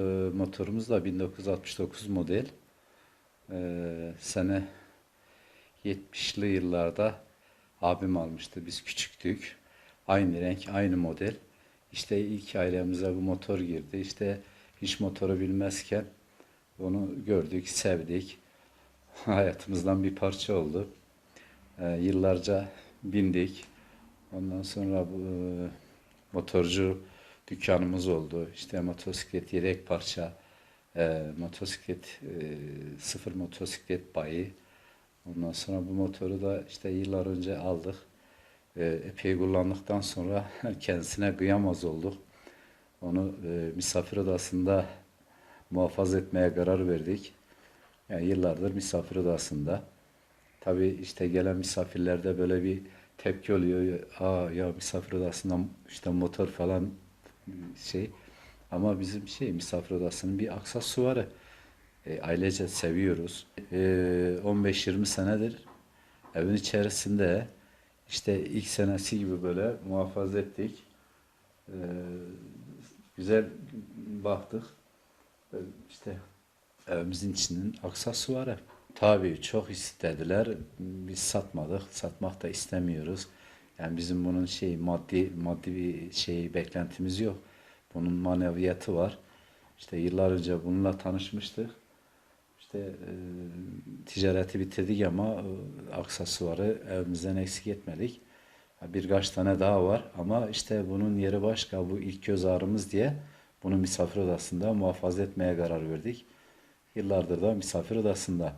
Ee, Motorumuz da 1969 model. Ee, sene 70'li yıllarda abim almıştı. Biz küçüktük. Aynı renk, aynı model. İşte ilk ailemize bu motor girdi. İşte hiç motoru bilmezken onu gördük, sevdik. Hayatımızdan bir parça oldu. Ee, yıllarca bindik. Ondan sonra bu e, motorcu dükkanımız oldu. İşte motosiklet yedek parça, e, motosiklet e, sıfır motosiklet bayi. Ondan sonra bu motoru da işte yıllar önce aldık. E, epey kullandıktan sonra kendisine kıyamaz olduk. Onu e, misafir odasında muhafaza etmeye karar verdik. Yani yıllardır misafir odasında. Tabii işte gelen misafirlerde böyle bir tepki oluyor. Aa ya misafir odasında işte motor falan şey. Ama bizim şey misafir odasının bir aksesuarı. E, ailece seviyoruz. E, 15-20 senedir evin içerisinde işte ilk senesi gibi böyle muhafaza ettik. E, güzel baktık. E, işte evimizin içinin aksesuarı. Tabii çok istediler. Biz satmadık. Satmak da istemiyoruz. Yani bizim bunun şey maddi maddi bir şey beklentimiz yok. Bunun maneviyatı var. İşte yıllar önce bununla tanışmıştık. İşte e, ticareti bitirdik ama e, aksesuarı evimizden eksik etmedik. Birkaç tane daha var ama işte bunun yeri başka. Bu ilk göz ağrımız diye bunu misafir odasında muhafaza etmeye karar verdik. Yıllardır da misafir odasında.